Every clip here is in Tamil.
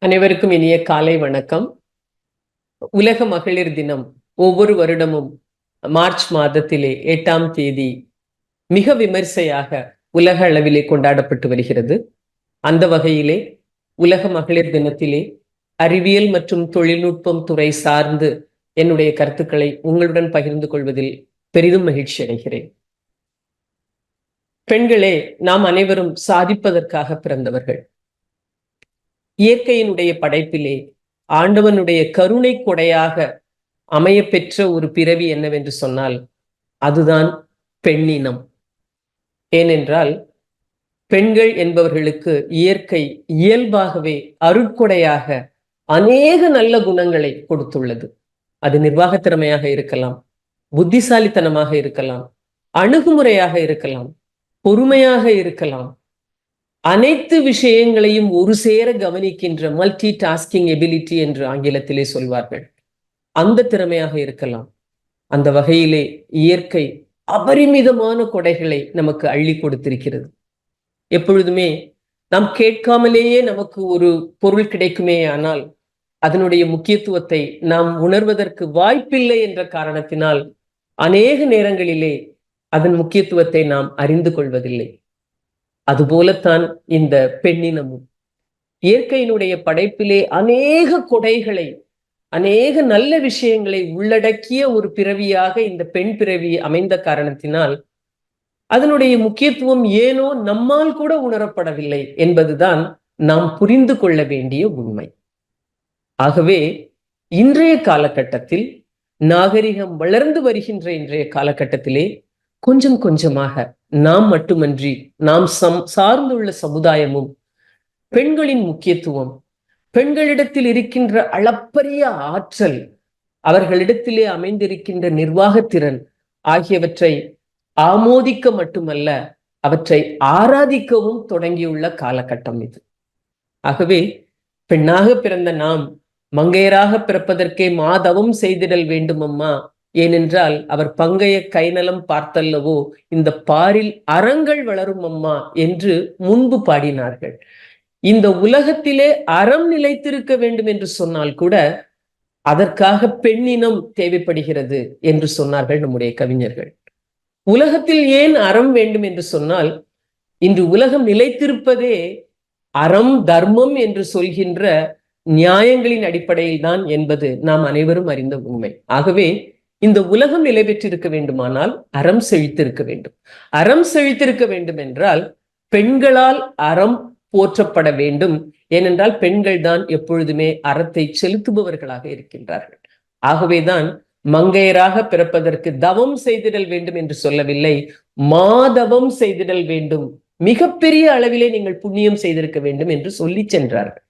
அனைவருக்கும் இனிய காலை வணக்கம். உலக மகளிர் தினம் ஒவ்வொரு வருடமும் மார்ச் மாதத்திலே எட்டாம் தேதி மிக விமர்சையாக உலக அளவிலே கொண்டாடப்பட்டு வருகிறது. அந்த வகையிலே உலக மகளிர் தினத்திலே அறிவியல் மற்றும் தொழில்நுட்பம் துறை சார்ந்து என்னுடைய கருத்துக்களை உங்களுடன் பகிர்ந்து கொள்வதில் பெரிதும் மகிழ்ச்சி அடைகிறேன். பெண்களே நாம் அனைவரும் சாதிப்பதற்காக பிறந்தவர்கள். இயற்கையினுடைய படைப்பிலே ஆண்டவனுடைய கருணை கொடையாக அமைய பெற்ற ஒரு பிறவி என்னவென்று சொன்னால் அதுதான் பெண்ணினம். ஏனென்றால் பெண்கள் என்பவர்களுக்கு இயற்கை இயல்பாகவே அருட்கொடையாக அநேக நல்ல குணங்களை கொடுத்துள்ளது. அது நிர்வாகத்திறமையாக இருக்கலாம் புத்திசாலித்தனமாக இருக்கலாம் அணுகுமுறையாக இருக்கலாம் பொறுமையாக இருக்கலாம் அனைத்து விஷயங்களையும் ஒரு சேர கவனிக்கின்ற மல்டி டாஸ்கிங் எபிலிட்டி என்று ஆங்கிலத்திலே சொல்வார்கள். அந்த திறமையாக இருக்கலாம். அந்த வகையிலே இயற்கை அபரிமிதமான கொடைகளை நமக்கு அள்ளி கொடுத்திருக்கிறது. எப்பொழுதுமே நாம் கேட்காமலேயே நமக்கு ஒரு பொருள் கிடைக்குமே ஆனால் அதனுடைய முக்கியத்துவத்தை நாம் உணர்வதற்கு வாய்ப்பில்லை என்ற காரணத்தினால் அநேக நேரங்களிலே அதன் முக்கியத்துவத்தை நாம் அறிந்து கொள்வதில்லை. அதுபோலத்தான் இந்த பெண்ணினமும். இயற்கையினுடைய படைப்பிலே அநேக கொடைகளை அநேக நல்ல விஷயங்களை உள்ளடக்கிய ஒரு பிறவியாக இந்த பெண் பிறவி அமைந்த காரணத்தினால் அதனுடைய முக்கியத்துவம் ஏனோ நம்மால் கூட உணரப்படவில்லை என்பதுதான் நாம் புரிந்து கொள்ள வேண்டிய உண்மை. ஆகவே இன்றைய காலகட்டத்தில் நாகரிகம் வளர்ந்து வருகின்ற இன்றைய காலகட்டத்திலே கொஞ்சம் கொஞ்சமாக நாம் மட்டுமன்றி நாம் சம் சார்ந்துள்ள சமுதாயமும் பெண்களின் முக்கியத்துவம் பெண்களிடத்தில் இருக்கின்ற அளப்பரிய ஆற்றல் அவர்களிடத்திலே அமைந்திருக்கின்ற நிர்வாகத்திறன் ஆகியவற்றை ஆமோதிக்க மட்டுமல்ல அவற்றை ஆராதிக்கவும் தொடங்கியுள்ள காலகட்டம் இது. ஆகவே பெண்ணாக பிறந்த நாம் மங்கையராக பிறப்பதற்கே மாதவம் செய்திடல் வேண்டும் அம்மா ஏனென்றால் அவர் பங்கைய கைநலம் பார்த்தல்லவோ இந்த பாரில் அறங்கள் வளரும் அம்மா என்று முன்பு பாடினார்கள். இந்த உலகத்திலே அறம் நிலைத்திருக்க வேண்டும் என்று சொன்னால் கூட அதற்காக பெண்ணினம் தேவைப்படுகிறது என்று சொன்னார்கள் நம்முடைய கவிஞர்கள். உலகத்தில் ஏன் அறம் வேண்டும் என்று சொன்னால் இன்று உலகம் நிலைத்திருப்பதே அறம் தர்மம் என்று சொல்கின்ற நியாயங்களின் அடிப்படையில் தான் என்பது நாம் அனைவரும் அறிந்த உண்மை. ஆகவே இந்த உலகம் நிலை பெற்றிருக்க வேண்டுமானால் அறம் செழித்திருக்க வேண்டும். அறம் செழித்திருக்க வேண்டும் என்றால் பெண்களால் அறம் போற்றப்பட வேண்டும். ஏனென்றால் பெண்கள் தான் எப்பொழுதுமே அறத்தை செலுத்துபவர்களாக இருக்கின்றார்கள். ஆகவேதான் மங்கையராக பிறப்பதற்கு தவம் செய்திடல் வேண்டும் என்று சொல்லவில்லை. மாதவம் செய்திடல் வேண்டும். மிகப்பெரிய அளவிலே நீங்கள் புண்ணியம் செய்திருக்க வேண்டும் என்று சொல்லி சென்றார்கள்.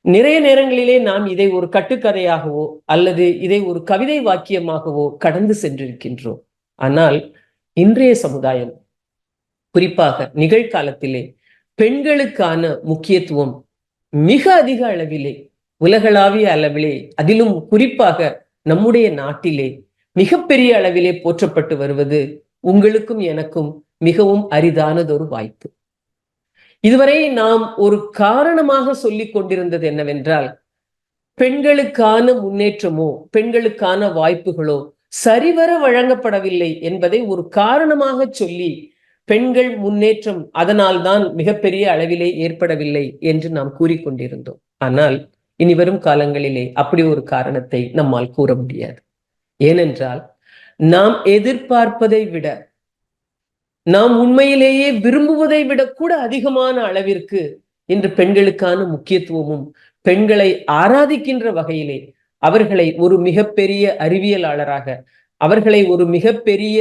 நிறைய நேரங்களிலே நாம் இதை ஒரு கட்டுக்கதையாகவோ அல்லது இதை ஒரு கவிதை வாக்கியமாகவோ கடந்து சென்றிருக்கின்றோம். ஆனால் இன்றைய சமுதாயம் குறிப்பாக நிகழ்காலத்திலே பெண்களுக்கான முக்கியத்துவம் மிக அதிக அளவிலே உலகளாவிய அளவிலே அதிலும் குறிப்பாக நம்முடைய நாட்டிலே மிகப்பெரிய அளவிலே போற்றப்பட்டு வருவது உங்களுக்கும் எனக்கும் மிகவும் அரிதானதொரு வாய்ப்பு. இதுவரை நாம் ஒரு காரணமாக சொல்லிக் கொண்டிருந்தது என்னவென்றால் பெண்களுக்கான முன்னேற்றமோ பெண்களுக்கான வாய்ப்புகளோ சரிவர வழங்கப்படவில்லை என்பதை ஒரு காரணமாக சொல்லி பெண்கள் முன்னேற்றம் அதனால்தான் மிகப்பெரிய அளவிலே ஏற்படவில்லை என்று நாம் கூறிக்கொண்டிருந்தோம் ஆனால் இனி வரும் காலங்களிலே அப்படி ஒரு காரணத்தை நம்மால் கூற முடியாது. ஏனென்றால் நாம் எதிர்பார்ப்பதை விட நாம் உண்மையிலேயே விரும்புவதை விட கூட அதிகமான அளவிற்கு இன்று பெண்களுக்கான முக்கியத்துவமும் பெண்களை ஆராதிக்கின்ற வகையிலே அவர்களை ஒரு மிகப்பெரிய அறிவியலாளராக அவர்களை ஒரு மிகப்பெரிய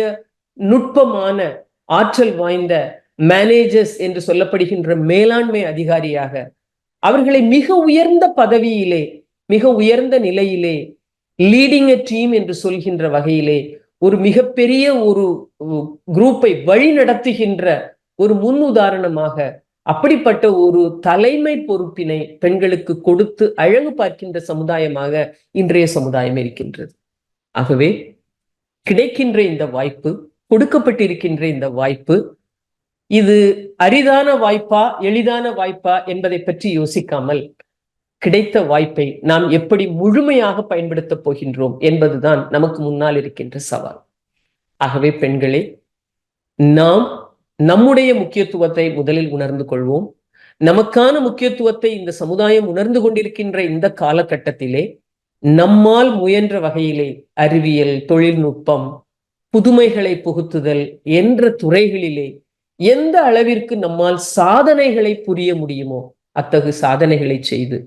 நுட்பமான ஆற்றல் வாய்ந்த மேனேஜர்ஸ் என்று சொல்லப்படுகின்ற மேலாண்மை அதிகாரியாக அவர்களை மிக உயர்ந்த பதவியிலே மிக உயர்ந்த நிலையிலே லீடிங் எ டீம் என்று சொல்கின்ற வகையிலே ஒரு மிகப்பெரிய ஒரு குரூப்பை வழி நடத்துகின்ற ஒரு முன் உதாரணமாக அப்படிப்பட்ட ஒரு தலைமை பொறுப்பினை பெண்களுக்கு கொடுத்து அழகு பார்க்கின்ற சமுதாயமாக இன்றைய சமுதாயம் இருக்கின்றது. ஆகவே கிடைக்கின்ற இந்த வாய்ப்பு கொடுக்கப்பட்டிருக்கின்ற இந்த வாய்ப்பு இது அரிதான வாய்ப்பா எளிதான வாய்ப்பா என்பதை பற்றி யோசிக்காமல் கிடைத்த வாய்ப்பை நாம் எப்படி முழுமையாக பயன்படுத்தப் போகின்றோம் என்பதுதான் நமக்கு முன்னால் இருக்கின்ற சவால். ஆகவே பெண்களே நாம் நம்முடைய முக்கியத்துவத்தை முதலில் உணர்ந்து கொள்வோம். நமக்கான முக்கியத்துவத்தை இந்த சமுதாயம் உணர்ந்து கொண்டிருக்கின்ற இந்த காலகட்டத்திலே நம்மால் முயன்ற வகையிலே அறிவியல் தொழில்நுட்பம் புதுமைகளை புகுத்துதல் என்ற துறைகளிலே எந்த அளவிற்கு நம்மால் சாதனைகளை புரிய முடியுமோ அத்தகு சாதனைகளை செய்து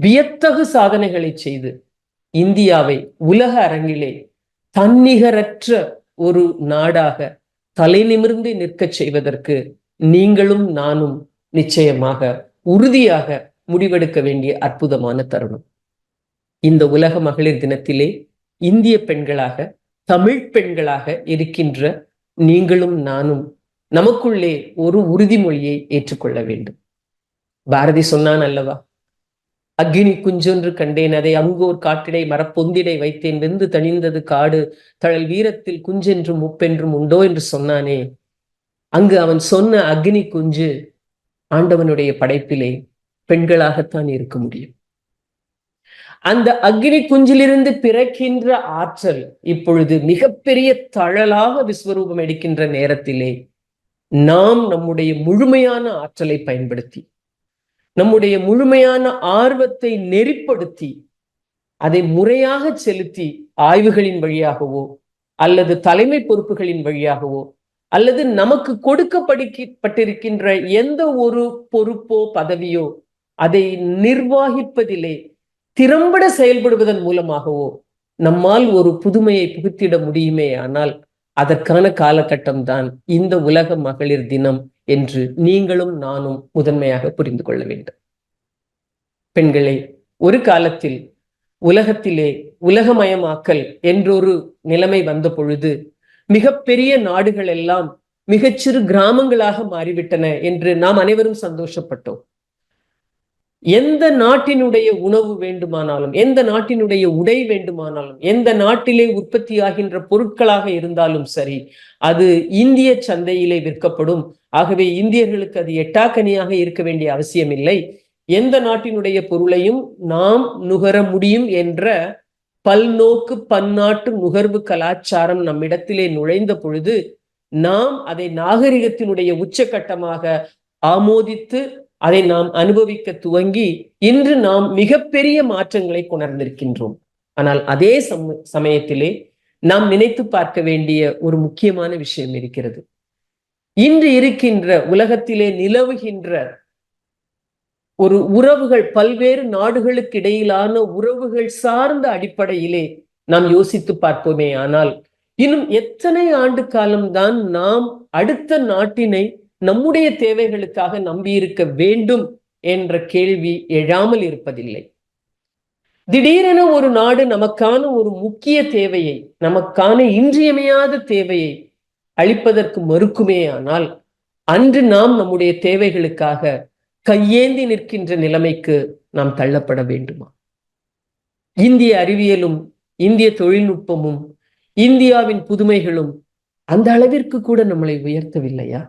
வியத்தகு சாதனைகளை செய்து இந்தியாவை உலக அரங்கிலே தன்னிகரற்ற ஒரு நாடாக தலை நிமிர்ந்து நிற்கச் செய்வதற்கு நீங்களும் நானும் நிச்சயமாக உறுதியாக முடிவெடுக்க வேண்டிய அற்புதமான தருணம். இந்த உலக மகளிர் தினத்திலே இந்திய பெண்களாக தமிழ் பெண்களாக இருக்கின்ற நீங்களும் நானும் நமக்குள்ளே ஒரு உறுதிமொழியை ஏற்றுக்கொள்ள வேண்டும். பாரதி சொன்னான் அல்லவா? அக்னி குஞ்சொன்று கண்டேன். அதை அங்கோர் காட்டிடை மரப்பொந்திடை வைத்தேன். வெந்து தணிந்தது காடு. தழல் வீரத்தில் குஞ்சென்றும் உப்பென்றும் உண்டோ என்று சொன்னானே. அங்கு அவன் சொன்ன அக்னி குஞ்சு ஆண்டவனுடைய படைப்பிலே பெண்களாகத்தான் இருக்க முடியும். அந்த அக்னி குஞ்சிலிருந்து பிறக்கின்ற ஆற்றல் இப்பொழுது மிகப்பெரிய தழலாக விஸ்வரூபம் எடுக்கின்ற நேரத்திலே நாம் நம்முடைய முழுமையான ஆற்றலை பயன்படுத்தி நம்முடைய முழுமையான ஆர்வத்தை நெறிப்படுத்தி அதை முறையாக செலுத்தி ஆய்வுகளின் வழியாகவோ அல்லது தலைமை பொறுப்புகளின் வழியாகவோ அல்லது நமக்கு கொடுக்கப்படுக்கப்பட்டிருக்கின்ற எந்த ஒரு பொறுப்போ பதவியோ அதை நிர்வாகிப்பதிலே திறம்பட செயல்படுவதன் மூலமாகவோ நம்மால் ஒரு புதுமையை புகுத்திட முடியுமே ஆனால் அதற்கான காலகட்டம் தான் இந்த உலக மகளிர் தினம். என்று நீங்களும் நானும் முதன்மையாக புரிந்து கொள்ள வேண்டும். பெண்களே ஒரு காலத்தில் உலகத்திலே உலகமயமாக்கல் என்றொரு நிலைமை வந்த பொழுது மிகப்பெரிய நாடுகள் எல்லாம் மிகச்சிறு கிராமங்களாக மாறிவிட்டன என்று நாம் அனைவரும் சந்தோஷப்பட்டோம். எந்த நாட்டினுடைய உணவு வேண்டுமானாலும் எந்த நாட்டினுடைய உடை வேண்டுமானாலும் எந்த நாட்டிலே உற்பத்தியாகின்ற பொருட்களாக இருந்தாலும் சரி அது இந்திய சந்தையிலே விற்கப்படும். ஆகவே இந்தியர்களுக்கு அது எட்டாக்கனியாக இருக்க வேண்டிய அவசியம் இல்லை எந்த நாட்டினுடைய பொருளையும் நாம் நுகர முடியும் என்ற பல்நோக்கு பன்னாட்டு நுகர்வு கலாச்சாரம் நம்மிடத்திலே நுழைந்த பொழுது நாம் அதை நாகரிகத்தினுடைய உச்சகட்டமாக ஆமோதித்து அதை நாம் அனுபவிக்க துவங்கி இன்று நாம் மிகப்பெரிய மாற்றங்களை கொணர்ந்திருக்கின்றோம். ஆனால் அதே சம சமயத்திலே நாம் நினைத்து பார்க்க வேண்டிய ஒரு முக்கியமான விஷயம் இருக்கிறது. இன்று இருக்கின்ற உலகத்திலே நிலவுகின்ற ஒரு உறவுகள் பல்வேறு நாடுகளுக்கு இடையிலான உறவுகள் சார்ந்த அடிப்படையிலே நாம் யோசித்து பார்ப்போமே ஆனால் இன்னும் எத்தனை ஆண்டு காலம்தான் நாம் அடுத்த நாட்டினை நம்முடைய தேவைகளுக்காக நம்பியிருக்க வேண்டும் என்ற கேள்வி எழாமல் இருப்பதில்லை. திடீரென ஒரு நாடு நமக்கான ஒரு முக்கிய தேவையை நமக்கான இன்றியமையாத தேவையை அளிப்பதற்கு மறுக்குமே ஆனால் அன்று நாம் நம்முடைய தேவைகளுக்காக கையேந்தி நிற்கின்ற நிலைமைக்கு நாம் தள்ளப்பட வேண்டுமா? இந்திய அறிவியலும் இந்திய தொழில்நுட்பமும் இந்தியாவின் புதுமைகளும் அந்த அளவிற்கு கூட நம்மளை உயர்த்தவில்லையா?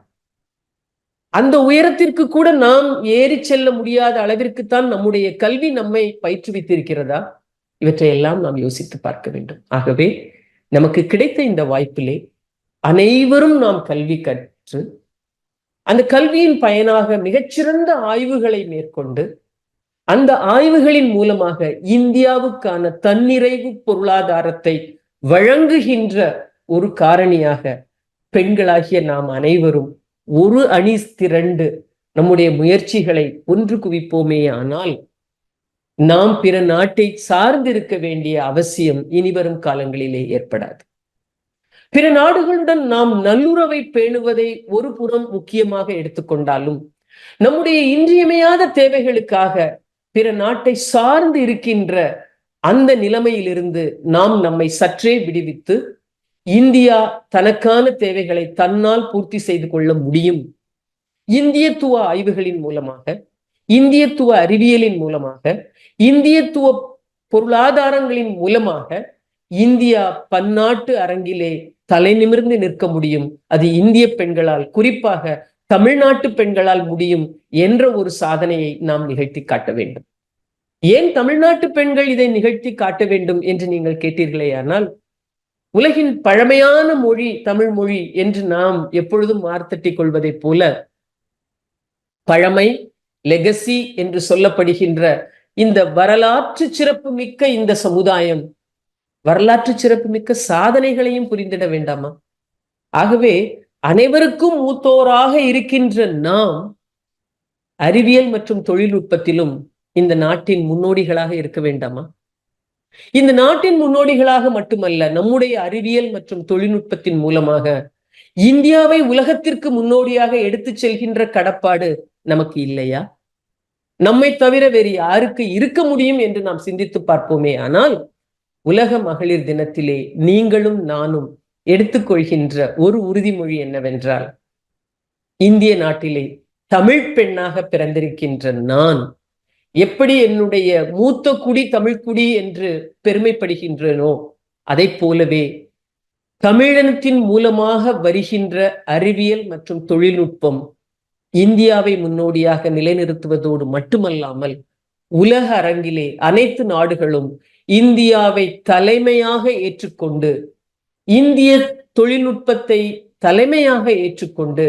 அந்த உயரத்திற்கு கூட நாம் ஏறி செல்ல முடியாத அளவிற்குத்தான் நம்முடைய கல்வி நம்மை பயிற்றுவித்திருக்கிறதா? இவற்றையெல்லாம் நாம் யோசித்து பார்க்க வேண்டும். ஆகவே நமக்கு கிடைத்த இந்த வாய்ப்பிலே அனைவரும் நாம் கல்வி கற்று அந்த கல்வியின் பயனாக மிகச்சிறந்த ஆய்வுகளை மேற்கொண்டு அந்த ஆய்வுகளின் மூலமாக இந்தியாவுக்கான தன்னிறைவு பொருளாதாரத்தை வழங்குகின்ற ஒரு காரணியாக பெண்களாகிய நாம் அனைவரும் ஒரு அணி திரண்டு நம்முடைய முயற்சிகளை ஒன்று குவிப்போமே ஆனால் நாம் பிற நாட்டை சார்ந்திருக்க வேண்டிய அவசியம் இனிவரும் காலங்களிலே ஏற்படாது. பிற நாடுகளுடன் நாம் நல்லுறவை பேணுவதை ஒரு புறம் முக்கியமாக எடுத்துக்கொண்டாலும் நம்முடைய இன்றியமையாத தேவைகளுக்காக பிற நாட்டை சார்ந்து இருக்கின்ற அந்த நிலைமையிலிருந்து நாம் நம்மை சற்றே விடுவித்து இந்தியா தனக்கான தேவைகளை தன்னால் பூர்த்தி செய்து கொள்ள முடியும். இந்தியத்துவ ஆய்வுகளின் மூலமாக இந்தியத்துவ அறிவியலின் மூலமாக இந்தியத்துவ பொருளாதாரங்களின் மூலமாக இந்தியா பன்னாட்டு அரங்கிலே தலை நிமிர்ந்து நிற்க முடியும். அது இந்திய பெண்களால் குறிப்பாக தமிழ்நாட்டு பெண்களால் முடியும் என்ற ஒரு சாதனையை நாம் நிகழ்த்தி காட்ட வேண்டும். ஏன் தமிழ்நாட்டு பெண்கள் இதை நிகழ்த்தி காட்ட வேண்டும் என்று நீங்கள் கேட்டீர்களே ஆனால் உலகின் பழமையான மொழி தமிழ் மொழி என்று நாம் எப்பொழுதும் வார்த்தட்டிக் கொள்வதைப் போல பழமை லெகசி என்று சொல்லப்படுகின்ற இந்த வரலாற்று சிறப்பு மிக்க இந்த சமுதாயம் வரலாற்று சிறப்பு மிக்க சாதனைகளையும் புரிந்திட வேண்டாமா? ஆகவே அனைவருக்கும் மூத்தோராக இருக்கின்ற நாம் அறிவியல் மற்றும் தொழில்நுட்பத்திலும் இந்த நாட்டின் முன்னோடிகளாக இருக்க வேண்டாமா? இந்த நாட்டின் முன்னோடிகளாக மட்டுமல்ல நம்முடைய அறிவியல் மற்றும் தொழில்நுட்பத்தின் மூலமாக இந்தியாவை உலகத்திற்கு முன்னோடியாக எடுத்துச் செல்கின்ற கடப்பாடு நமக்கு இல்லையா? நம்மை தவிர வேறு யாருக்கு இருக்க முடியும் என்று நாம் சிந்தித்து பார்ப்போமே. ஆனால் உலக மகளிர் தினத்திலே நீங்களும் நானும் எடுத்துக்கொள்கின்ற ஒரு உறுதிமொழி என்னவென்றால் இந்திய நாட்டிலே தமிழ் பெண்ணாக பிறந்திருக்கின்ற நான் எப்படி என்னுடைய மூத்த குடி தமிழ்குடி என்று பெருமைப்படுகின்றனோ அதை போலவே தமிழனத்தின் மூலமாக வருகின்ற அறிவியல் மற்றும் தொழில்நுட்பம் இந்தியாவை முன்னோடியாக நிலைநிறுத்துவதோடு மட்டுமல்லாமல் உலக அரங்கிலே அனைத்து நாடுகளும் இந்தியாவை தலைமையாக ஏற்றுக்கொண்டு இந்திய தொழில்நுட்பத்தை தலைமையாக ஏற்றுக்கொண்டு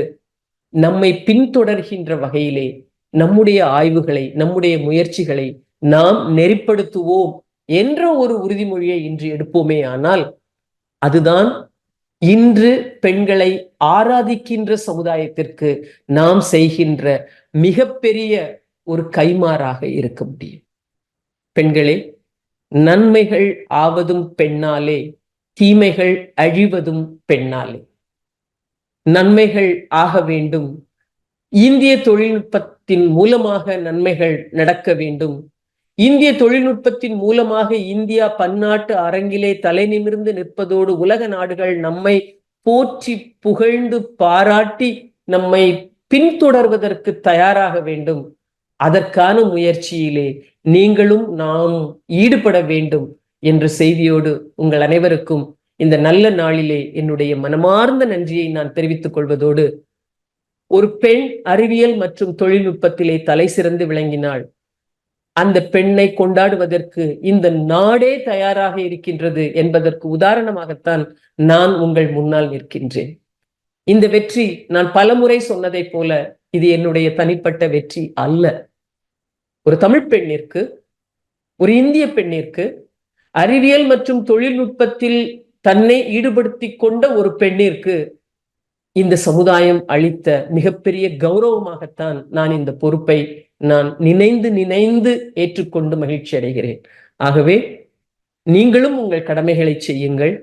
நம்மை பின்தொடர்கின்ற வகையிலே நம்முடைய ஆய்வுகளை நம்முடைய முயற்சிகளை நாம் நெறிப்படுத்துவோம் என்ற ஒரு உறுதிமொழியை இன்று எடுப்போமே ஆனால் அதுதான் இன்று பெண்களை ஆராதிக்கின்ற சமுதாயத்திற்கு நாம் செய்கின்ற மிகப்பெரிய ஒரு கைமாறாக இருக்க முடியும். பெண்களே நன்மைகள் ஆவதும் பெண்ணாலே தீமைகள் அழிவதும் பெண்ணாலே. நன்மைகள் ஆக வேண்டும். இந்திய தொழில்நுட்ப தொழில்நுட்பத்தின் மூலமாக நன்மைகள் நடக்க வேண்டும். இந்திய தொழில்நுட்பத்தின் மூலமாக இந்தியா பன்னாட்டு அரங்கிலே தலை நிமிர்ந்து நிற்பதோடு உலக நாடுகள் நம்மை போற்றி புகழ்ந்து பாராட்டி நம்மை பின்தொடர்வதற்கு தயாராக வேண்டும். அதற்கான முயற்சியிலே நீங்களும் நாம் ஈடுபட வேண்டும் என்ற செய்தியோடு உங்கள் அனைவருக்கும் இந்த நல்ல நாளிலே என்னுடைய மனமார்ந்த நன்றியை நான் தெரிவித்துக் கொள்வதோடு ஒரு பெண் அறிவியல் மற்றும் தொழில்நுட்பத்திலே தலை சிறந்து விளங்கினாள். அந்த பெண்ணை கொண்டாடுவதற்கு இந்த நாடே தயாராக இருக்கின்றது என்பதற்கு உதாரணமாகத்தான் நான் உங்கள் முன்னால் நிற்கின்றேன். இந்த வெற்றி நான் பலமுறை சொன்னதைப் போல இது என்னுடைய தனிப்பட்ட வெற்றி அல்ல. ஒரு தமிழ் பெண்ணிற்கு ஒரு இந்திய பெண்ணிற்கு அறிவியல் மற்றும் தொழில்நுட்பத்தில் தன்னை ஈடுபடுத்தி கொண்ட ஒரு பெண்ணிற்கு இந்த சமுதாயம் அளித்த மிகப்பெரிய கௌரவமாகத்தான் நான் இந்த பொறுப்பை நான் நினைந்து நினைந்து ஏற்றுக்கொண்டு மகிழ்ச்சி அடைகிறேன். ஆகவே நீங்களும் உங்கள் கடமைகளை செய்யுங்கள்.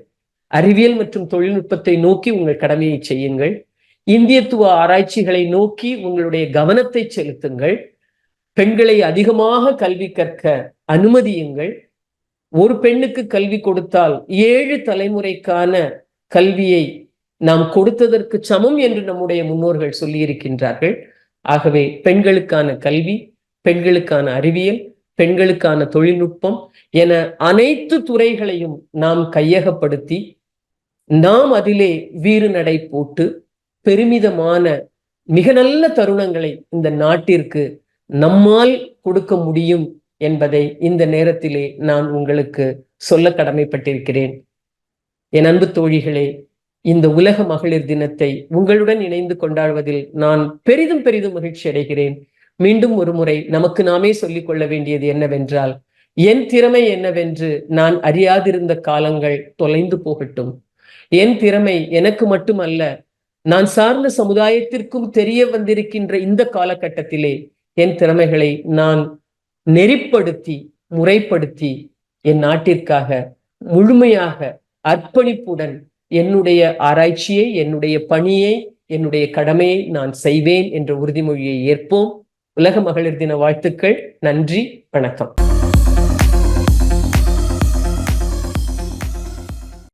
அறிவியல் மற்றும் தொழில்நுட்பத்தை நோக்கி உங்கள் கடமையை செய்யுங்கள். இந்தியத்துவ ஆராய்ச்சிகளை நோக்கி உங்களுடைய கவனத்தை செலுத்துங்கள். பெண்களை அதிகமாக கல்வி கற்க அனுமதியுங்கள். ஒரு பெண்ணுக்கு கல்வி கொடுத்தால் ஏழு தலைமுறைக்கான கல்வியை நாம் கொடுத்ததற்கு சமம் என்று நம்முடைய முன்னோர்கள் சொல்லியிருக்கின்றார்கள். ஆகவே பெண்களுக்கான கல்வி பெண்களுக்கான அறிவியல் பெண்களுக்கான தொழில்நுட்பம் என அனைத்து துறைகளையும் நாம் கையகப்படுத்தி நாம் அதிலே வீறு நடை போட்டு பெருமிதமான மிக நல்ல தருணங்களை இந்த நாட்டிற்கு நம்மால் கொடுக்க முடியும் என்பதை இந்த நேரத்திலே நான் உங்களுக்கு சொல்ல கடமைப்பட்டிருக்கிறேன். என் அன்பு தோழிகளே இந்த உலக மகளிர் தினத்தை உங்களுடன் இணைந்து கொண்டாடுவதில் நான் பெரிதும் பெரிதும் மகிழ்ச்சி அடைகிறேன். மீண்டும் ஒரு முறை நமக்கு நாமே சொல்லிக் கொள்ள வேண்டியது என்னவென்றால் என் திறமை என்னவென்று நான் அறியாதிருந்த காலங்கள் தொலைந்து போகட்டும். என் திறமை எனக்கு மட்டுமல்ல நான் சார்ந்த சமுதாயத்திற்கும் தெரிய வந்திருக்கின்ற இந்த காலகட்டத்திலே என் திறமைகளை நான் நெறிப்படுத்தி முறைப்படுத்தி என் நாட்டிற்காக முழுமையாக அர்ப்பணிப்புடன் என்னுடைய ஆராய்ச்சியை என்னுடைய பணியை என்னுடைய கடமையை நான் செய்வேன் என்ற உறுதிமொழியை ஏற்போம். உலக மகளிர் தின வாழ்த்துக்கள். நன்றி. வணக்கம்.